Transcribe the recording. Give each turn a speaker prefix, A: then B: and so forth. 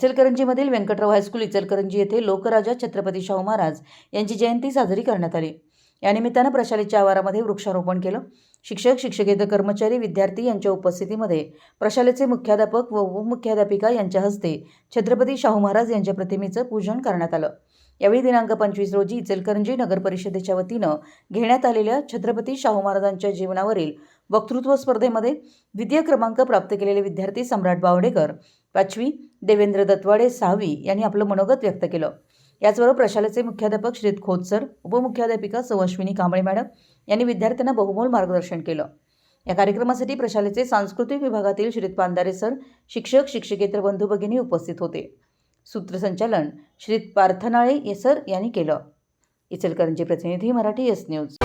A: इचलकरंजीमधील Vyankatrao high school Ichalkaranji येथे लोकराजा छत्रपती शाहू महाराज यांची जयंती साजरी करण्यात आली. या निमित्तानं प्रशालेच्या आवारामध्ये वृक्षारोपण केलं. शिक्षक शिक्षकेतर कर्मचारी विद्यार्थी यांच्या उपस्थितीमध्ये प्रशालेचे मुख्याध्यापक व उपमुख्याध्यापिका यांच्या हस्ते छत्रपती शाहू महाराज यांच्या प्रतिमेचं पूजन करण्यात आलं. यावेळी दिनांक पंचवीस रोजी इचलकरंजी नगर परिषदेच्या वतीनं घेण्यात आलेल्या छत्रपती शाहू महाराजांच्या जीवनावरील वक्तृत्व स्पर्धेमध्ये द्वितीय क्रमांक प्राप्त केलेले विद्यार्थी सम्राट बावडेकर पाचवी देवेंद्र दत्वाडे सहावी यांनी आपलं मनोगत व्यक्त केलं. याचबरोबर प्रशालेचे मुख्याध्यापक श्रीत खोतसर उपमुख्याध्यापिका सौ अश्विनी कांबळे मॅडम यांनी विद्यार्थ्यांना बहुमोल मार्गदर्शन केलं. या कार्यक्रमासाठी प्रशालेचे सांस्कृतिक विभागातील श्रीत पांदारे सर शिक्षक शिक्षकेतर बंधू भगिनी उपस्थित होते. सूत्रसंचालन श्रीत पार्थनाळे सर यांनी केलं. इचलकरंजी प्रतिनिधी मराठी एस न्यूज.